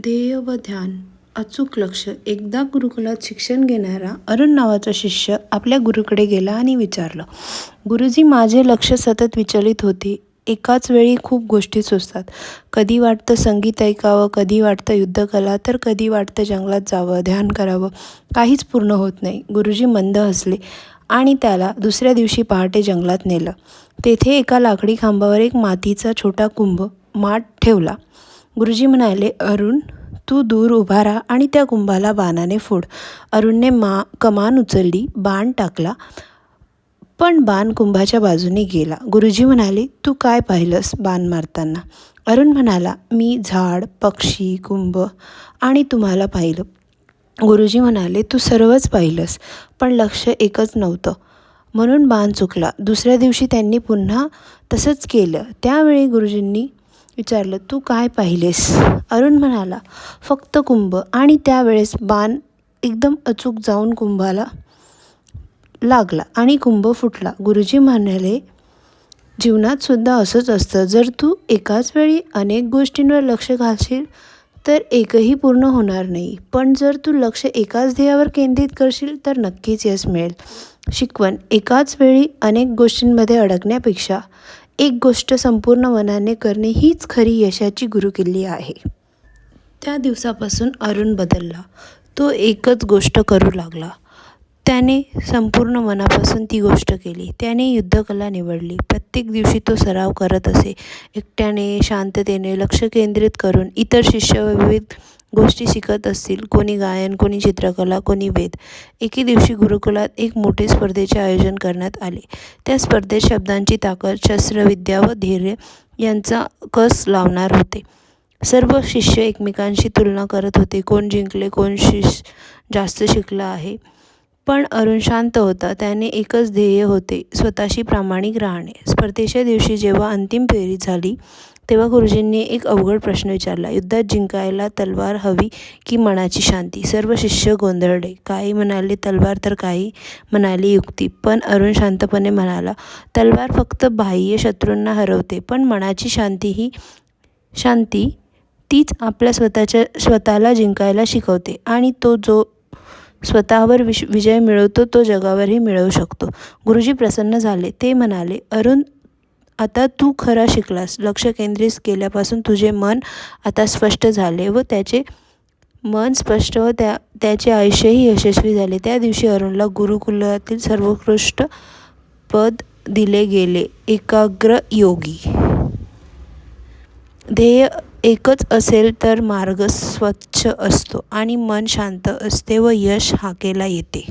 ध्येय व ध्यान. अचूक लक्ष. एकदा गुरुकुलात शिक्षण घेणारा अरुण नावाचा शिष्य आपल्या गुरुकडे गेला आणि विचारलं गुरुजी माझे लक्ष सतत विचलित होते. एकाच वेळी खूप गोष्टी सुचतात. कधी वाटतं संगीत ऐकावं कधी वाटतं युद्धकला तर कधी वाटतं जंगलात जावं ध्यान करावं. काहीच पूर्ण होत नाही. गुरुजी मंद हसले आणि त्याला दुसऱ्या दिवशी पहाटे जंगलात नेलं. तेथे एका लाकडी खांबावर एक मातीचा छोटा कुंभ माठ ठेवला. गुरुजी म्हणाले अरुण तू दूर उभा राहा आणि त्या कुंभाला बाणाने फोड. अरुणने मा कमान उचलली बाण टाकला पण बाण कुंभाच्या बाजूने गेला. गुरुजी म्हणाले तू काय पाहिलंस बाण मारताना? अरुण म्हणाला मी झाड पक्षी कुंभ आणि तुम्हाला पाहिलं. गुरुजी म्हणाले तू सर्वच पाहिलंस पण लक्ष एकच नव्हतं. म्हणून बाण चुकला. दुसऱ्या दिवशी त्यांनी पुन्हा तसंच केलं. त्यावेळी गुरुजींनी विचारलं तू काय पाहिलेस? अरुण म्हणाला फक्त कुंभ. आणि त्यावेळेस बाण एकदम अचूक जाऊन कुंभाला लागला आणि कुंभ फुटला. गुरुजी म्हणाले जीवनात सुद्धा असंच असतं. जर तू एकाच वेळी अनेक गोष्टींवर लक्ष घालशील तर एकही पूर्ण होणार नाही. पण जर तू लक्ष एकाच ध्येयावर केंद्रित करशील तर नक्कीच यश मिळेल. शिकवण एकाच वेळी अनेक गोष्टींमध्ये अडकण्यापेक्षा एक गोष्ट संपूर्ण मनाने करणे हीच खरी यशाची गुरुकिल्ली आहे. त्या दिवसापासून अरुण बदलला. तो एकच गोष्ट करू लागला. त्याने संपूर्ण मनापासून ती गोष्ट केली. त्याने युद्धकला निवडली. प्रत्येक दिवशी तो सराव करत असे. एकट्याने शांततेने लक्ष केंद्रित करून इतर शिष्य विविध गोष्टी शिकत असतील. कोणी गायन कोणी चित्रकला कोणी वेद. एके दिवशी गुरुकुलात एक मोठे स्पर्धेचे आयोजन करण्यात आले. त्या स्पर्धेत शब्दांची ताकद शस्त्रविद्या व धैर्य यांचा कस लावणार होते. सर्व शिष्य एकमेकांशी तुलना करत होते. कोण जिंकले कोण शिष जास्त शिकला आहे. पण अरुण शांत होता. त्याने एकच ध्येय होते स्वतःशी प्रामाणिक राहणे. स्पर्धेच्या दिवशी जेव्हा अंतिम फेरी झाली तेव्हा गुरुजींनी एक अवघड प्रश्न विचारला. युद्धात जिंकायला तलवार हवी की मनाची शांती? सर्व शिष्य गोंधळले. काही म्हणाले तलवार तर काही म्हणाले युक्ती पण अरुण शांतपणे म्हणाला तलवार फक्त बाह्य शत्रूंना हरवते पण मनाची शांती ही शांती तीच आपल्या स्वतःच्या स्वतःला जिंकायला शिकवते आणि तो जो स्वतःवर विश विजय मिळवतो तो जगावरही मिळवू शकतो. गुरुजी प्रसन्न झाले. ते म्हणाले अरुण आता तू खरा शिकलास. लक्ष केंद्रित केल्यापासून तुझे मन आता स्पष्ट झाले व त्याचे मन स्पष्ट व त्या त्याचे आयुष्यही यशस्वी झाले. त्या दिवशी अरुणला गुरुकुलातील सर्वोत्कृष्ट पद दिले गेले. एकाग्र योगी. ध्येय एकच असेल तर मार्ग स्वच्छ असतो आणि मन शांत असते व यश हाकेला येते.